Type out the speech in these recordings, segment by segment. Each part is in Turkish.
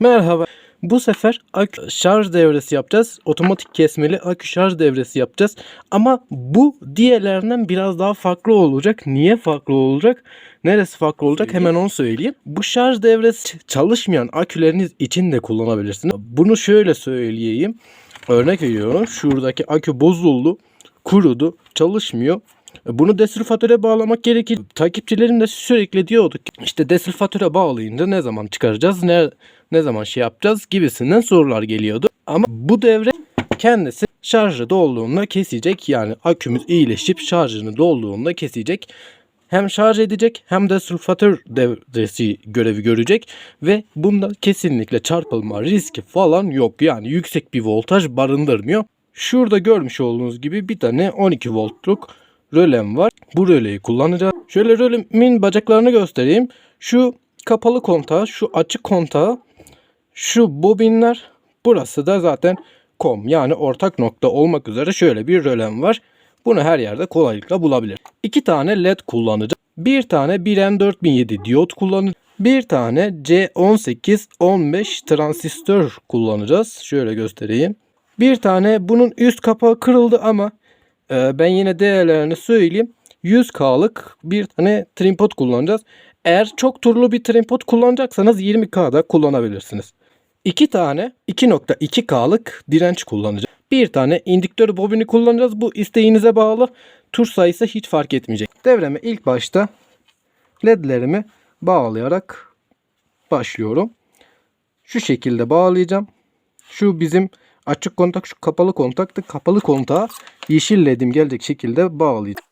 Merhaba. Bu sefer akü şarj devresi yapacağız. Otomatik kesmeli akü şarj devresi yapacağız. Ama bu diğerlerinden biraz daha farklı olacak. Niye farklı olacak? Neresi farklı olacak? Hemen onu söyleyeyim. Bu şarj devresi çalışmayan aküleriniz için de kullanabilirsiniz. Bunu şöyle söyleyeyim. Örnek veriyorum. Şuradaki akü bozuldu. Kurudu. Çalışmıyor. Bunu desülfatöre bağlamak gerekir. Takipçilerim de sürekli diyordu ki işte desülfatöre bağlayınca ne zaman çıkaracağız, ne ne zaman şey yapacağız gibisinden sorular geliyordu. Ama bu devre kendisi şarjı dolduğunda kesecek. Yani akümüz iyileşip şarjını dolduğunda kesecek. Hem şarj edecek hem de sülfatör devresi görevi görecek ve bunda kesinlikle çarpılma riski falan yok. Yani yüksek bir voltaj barındırmıyor. Şurada görmüş olduğunuz gibi bir tane 12 voltluk rölem var. Bu röleyi kullanacağız. Şöyle rölemin bacaklarını göstereyim. Şu kapalı kontağı, şu açık kontağı, şu bobinler, burası da zaten kom yani ortak nokta olmak üzere şöyle bir rölem var. Bunu her yerde kolaylıkla bulabilir. İki tane led kullanacağız. Bir tane 1N4007 diyot kullanacağız. Bir tane C1815 transistör kullanacağız. Şöyle göstereyim. Bir tane bunun üst kapağı kırıldı ama ee, ben yine değerlerini söyleyeyim. 100K'lık bir tane trimpot kullanacağız. Eğer çok turlu bir trimpot kullanacaksanız 20K'da kullanabilirsiniz. 2 tane 2.2K'lık direnç kullanacağız. Bir tane indüktör bobini kullanacağız. Bu isteğinize bağlı. Tur sayısı hiç fark etmeyecek. Devreme ilk başta ledlerimi bağlayarak başlıyorum. Şu şekilde bağlayacağım. Şu bizim açık kontak şu kapalı kontaktı. Kapalı kontağı yeşil ledim gelecek şekilde bağlayacağım.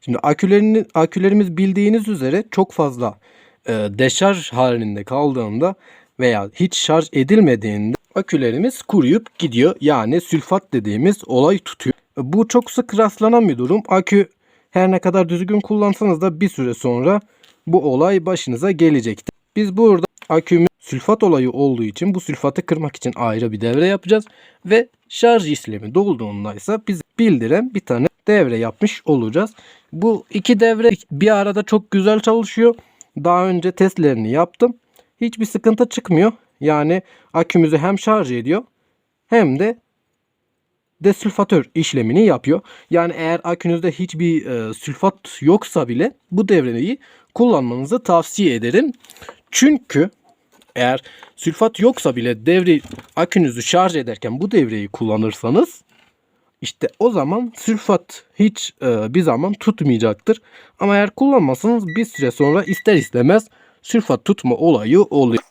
Şimdi akülerini, akülerimiz bildiğiniz üzere çok fazla e, deşarj halinde kaldığında veya hiç şarj edilmediğinde akülerimiz kuruyup gidiyor. Yani sülfat dediğimiz olay tutuyor. Bu çok sık rastlanan bir durum. Akü her ne kadar düzgün kullansanız da bir süre sonra bu olay başınıza gelecektir. Biz burada akümüz sülfat olayı olduğu için bu sülfatı kırmak için ayrı bir devre yapacağız. Ve şarj işlemi dolduğunda ise biz bildiren bir tane devre yapmış olacağız. Bu iki devre bir arada çok güzel çalışıyor. Daha önce testlerini yaptım. Hiçbir sıkıntı çıkmıyor. Yani akümüzü hem şarj ediyor hem de desülfatör işlemini yapıyor. Yani eğer akünüzde hiçbir e, sülfat yoksa bile bu devreyi kullanmanızı tavsiye ederim. Çünkü eğer sülfat yoksa bile devre akünüzü şarj ederken bu devreyi kullanırsanız işte o zaman sülfat hiç e, bir zaman tutmayacaktır. Ama eğer kullanmasanız bir süre sonra ister istemez sülfat tutma olayı oluyor.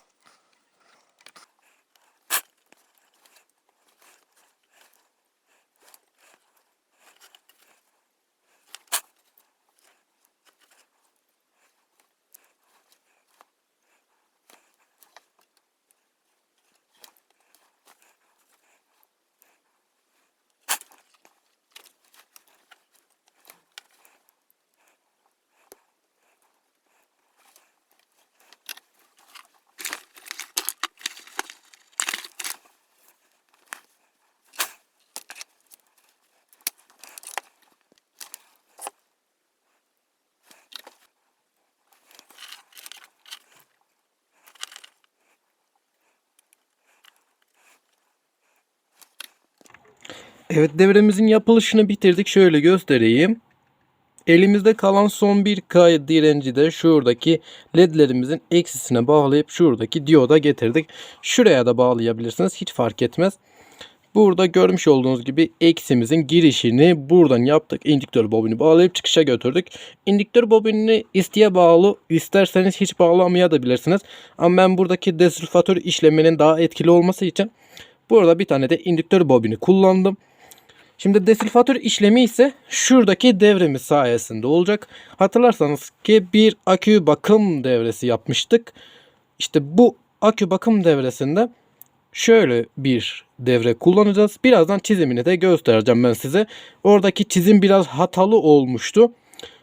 Evet devremizin yapılışını bitirdik. Şöyle göstereyim. Elimizde kalan son bir K direnci de şuradaki ledlerimizin eksisine bağlayıp şuradaki dioda getirdik. Şuraya da bağlayabilirsiniz. Hiç fark etmez. Burada görmüş olduğunuz gibi eksimizin girişini buradan yaptık. İndüktör bobini bağlayıp çıkışa götürdük. İndüktör bobinini isteye bağlı isterseniz hiç bağlamayabilirsiniz. Ama ben buradaki desülfatör işleminin daha etkili olması için burada bir tane de indüktör bobini kullandım. Şimdi desülfatör işlemi ise şuradaki devremiz sayesinde olacak. Hatırlarsanız ki bir akü bakım devresi yapmıştık. İşte bu akü bakım devresinde şöyle bir devre kullanacağız. Birazdan çizimini de göstereceğim ben size. Oradaki çizim biraz hatalı olmuştu.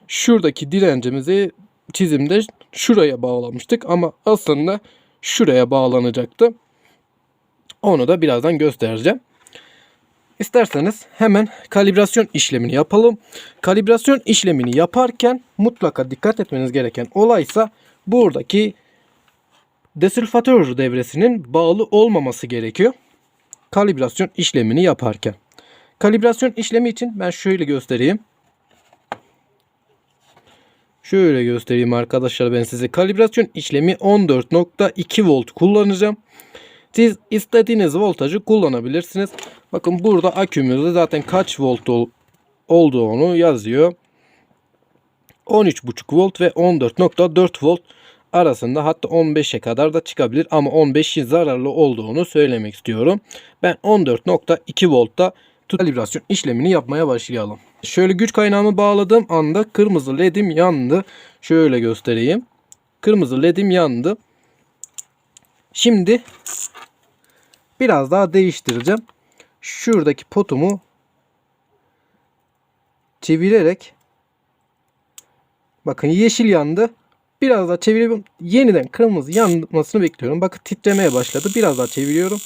Şuradaki direncimizi çizimde şuraya bağlamıştık ama aslında şuraya bağlanacaktı. Onu da birazdan göstereceğim. İsterseniz hemen kalibrasyon işlemini yapalım. Kalibrasyon işlemini yaparken mutlaka dikkat etmeniz gereken olaysa buradaki Desülfatör devresinin bağlı olmaması gerekiyor. Kalibrasyon işlemini yaparken. Kalibrasyon işlemi için ben şöyle göstereyim. Şöyle göstereyim arkadaşlar ben size. Kalibrasyon işlemi 14.2 volt kullanacağım. Siz istediğiniz voltajı kullanabilirsiniz. Bakın burada akümüzde zaten kaç volt ol- olduğunu yazıyor. 13.5 volt ve 14.4 volt arasında hatta 15'e kadar da çıkabilir ama 15'in zararlı olduğunu söylemek istiyorum. Ben 14.2 voltta kalibrasyon işlemini yapmaya başlayalım. Şöyle güç kaynağımı bağladığım anda kırmızı ledim yandı. Şöyle göstereyim. Kırmızı ledim yandı. Şimdi biraz daha değiştireceğim. Şuradaki potumu çevirerek bakın yeşil yandı. Biraz daha çeviriyorum. Yeniden kırmızı yanmasını bekliyorum. Bakın titremeye başladı. Biraz daha çeviriyorum.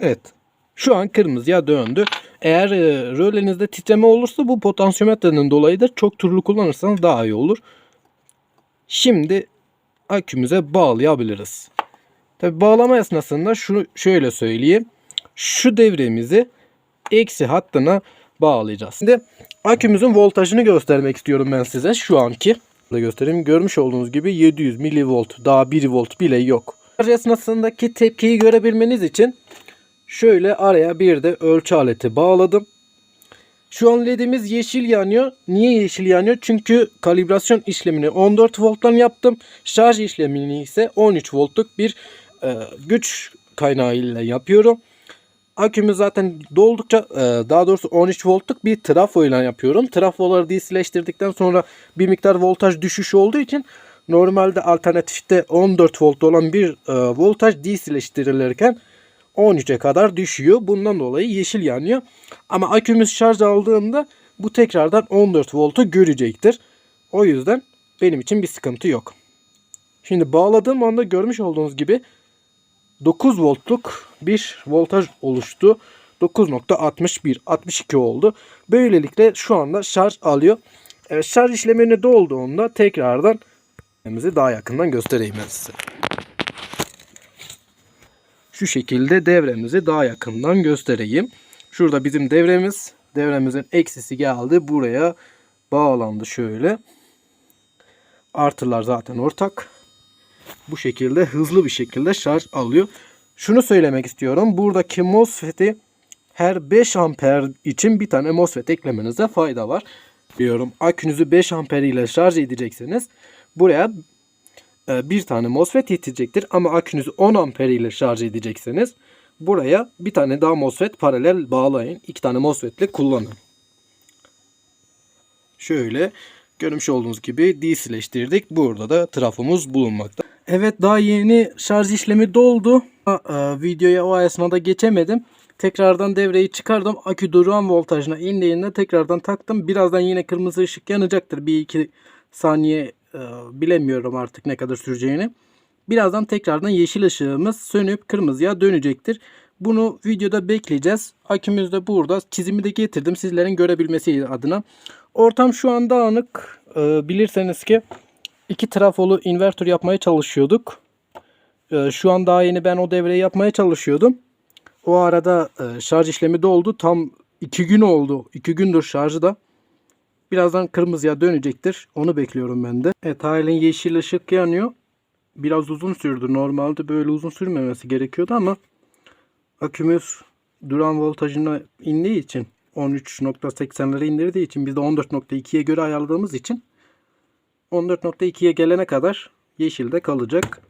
Evet. Şu an kırmızıya döndü. Eğer e, rölenizde titreme olursa bu potansiyometrenin dolayıdır. Çok turlu kullanırsanız daha iyi olur. Şimdi akümüze bağlayabiliriz. Tabi bağlama esnasında şunu şöyle söyleyeyim. Şu devremizi eksi hattına bağlayacağız. Şimdi akümüzün voltajını göstermek istiyorum ben size şu anki. Da göstereyim. Görmüş olduğunuz gibi 700 milivolt daha 1 volt bile yok. Esnasındaki tepkiyi görebilmeniz için şöyle araya bir de ölçü aleti bağladım. Şu an ledimiz yeşil yanıyor. Niye yeşil yanıyor? Çünkü kalibrasyon işlemini 14 volttan yaptım. Şarj işlemini ise 13 voltluk bir e, güç kaynağı ile yapıyorum. Akümü zaten doldukça e, daha doğrusu 13 voltluk bir trafo ile yapıyorum. Trafoları DC'leştirdikten sonra bir miktar voltaj düşüşü olduğu için normalde alternatifte 14 volt olan bir e, voltaj DC'leştirilirken 13'e kadar düşüyor. Bundan dolayı yeşil yanıyor. Ama akümüz şarj aldığında bu tekrardan 14 voltu görecektir. O yüzden benim için bir sıkıntı yok. Şimdi bağladığım anda görmüş olduğunuz gibi 9 voltluk bir voltaj oluştu. 9.61 62 oldu. Böylelikle şu anda şarj alıyor. Evet, şarj işlemini dolduğunda tekrardan daha yakından göstereyim ben size. Şu şekilde devremizi daha yakından göstereyim. Şurada bizim devremiz. Devremizin eksisi geldi. Buraya bağlandı şöyle. Artılar zaten ortak. Bu şekilde hızlı bir şekilde şarj alıyor. Şunu söylemek istiyorum. Buradaki MOSFET'i her 5 amper için bir tane MOSFET eklemenize fayda var. Diyorum akünüzü 5 amper ile şarj edecekseniz buraya bir tane MOSFET yetecektir. Ama akünüzü 10 amper ile şarj edecekseniz buraya bir tane daha MOSFET paralel bağlayın. İki tane MOSFET ile kullanın. Şöyle görmüş olduğunuz gibi DC'leştirdik. Burada da trafomuz bulunmakta. Evet daha yeni şarj işlemi doldu. E, videoya o esnada geçemedim. Tekrardan devreyi çıkardım. Akü duran voltajına indiğinde tekrardan taktım. Birazdan yine kırmızı ışık yanacaktır. Bir iki saniye e, bilemiyorum artık ne kadar süreceğini. Birazdan tekrardan yeşil ışığımız sönüp kırmızıya dönecektir. Bunu videoda bekleyeceğiz. Akümüz de burada. Çizimi de getirdim sizlerin görebilmesi adına. Ortam şu an dağınık. E, bilirseniz ki iki trafolu invertör yapmaya çalışıyorduk. E, şu an daha yeni ben o devreyi yapmaya çalışıyordum. O arada şarj işlemi doldu. Tam iki gün oldu. İki gündür şarjı da. Birazdan kırmızıya dönecektir. Onu bekliyorum ben de. Evet halen yeşil ışık yanıyor. Biraz uzun sürdü. Normalde böyle uzun sürmemesi gerekiyordu ama akümüz duran voltajına indiği için 13.80'lere indirdiği için biz de 14.2'ye göre ayarladığımız için 14.2'ye gelene kadar yeşilde kalacak.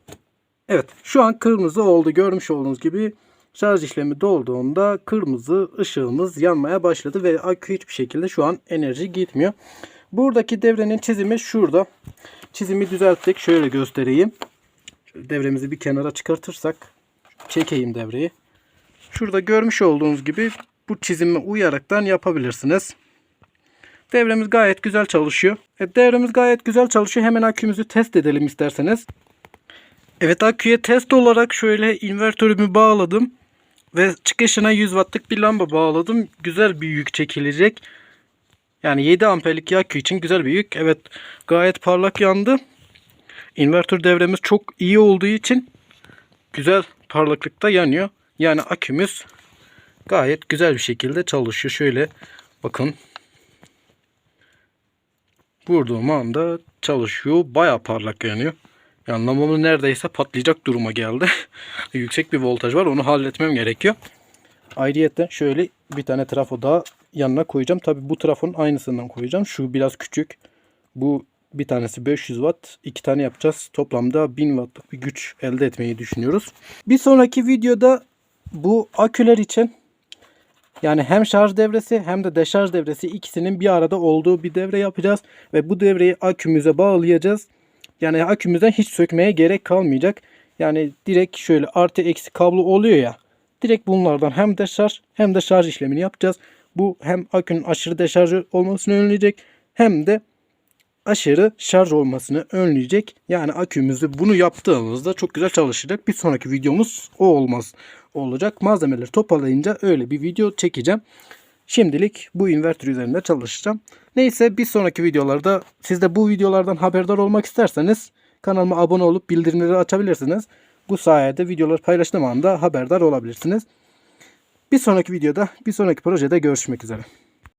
Evet şu an kırmızı oldu. Görmüş olduğunuz gibi şarj işlemi dolduğunda kırmızı ışığımız yanmaya başladı ve akü hiçbir şekilde şu an enerji gitmiyor. Buradaki devrenin çizimi şurada. Çizimi düzelttik. Şöyle göstereyim. Devremizi bir kenara çıkartırsak çekeyim devreyi. Şurada görmüş olduğunuz gibi bu çizime uyaraktan yapabilirsiniz. Devremiz gayet güzel çalışıyor. Evet, devremiz gayet güzel çalışıyor. Hemen akümüzü test edelim isterseniz. Evet aküye test olarak şöyle invertörümü bağladım. Ve çıkışına 100 wattlık bir lamba bağladım. Güzel bir yük çekilecek. Yani 7 amperlik akü için güzel bir yük. Evet gayet parlak yandı. İnvertör devremiz çok iyi olduğu için güzel parlaklıkta yanıyor. Yani akümüz gayet güzel bir şekilde çalışıyor. Şöyle bakın. Vurduğum anda çalışıyor. Baya parlak yanıyor. Yani lambamız neredeyse patlayacak duruma geldi. Yüksek bir voltaj var. Onu halletmem gerekiyor. Ayrıyeten şöyle bir tane trafo daha yanına koyacağım. Tabi bu trafonun aynısından koyacağım. Şu biraz küçük. Bu bir tanesi 500 watt. iki tane yapacağız. Toplamda 1000 wattlık bir güç elde etmeyi düşünüyoruz. Bir sonraki videoda bu aküler için yani hem şarj devresi hem de deşarj devresi ikisinin bir arada olduğu bir devre yapacağız. Ve bu devreyi akümüze bağlayacağız. Yani akümüzden hiç sökmeye gerek kalmayacak. Yani direkt şöyle artı eksi kablo oluyor ya. Direkt bunlardan hem deşarj hem de şarj işlemini yapacağız. Bu hem akünün aşırı deşarj olmasını önleyecek hem de aşırı şarj olmasını önleyecek. Yani akümüzü bunu yaptığımızda çok güzel çalışacak. Bir sonraki videomuz o olmaz olacak. Malzemeleri toparlayınca öyle bir video çekeceğim. Şimdilik bu inverter üzerinde çalışacağım. Neyse bir sonraki videolarda siz de bu videolardan haberdar olmak isterseniz kanalıma abone olup bildirimleri açabilirsiniz. Bu sayede videoları paylaştığım anda haberdar olabilirsiniz. Bir sonraki videoda, bir sonraki projede görüşmek üzere.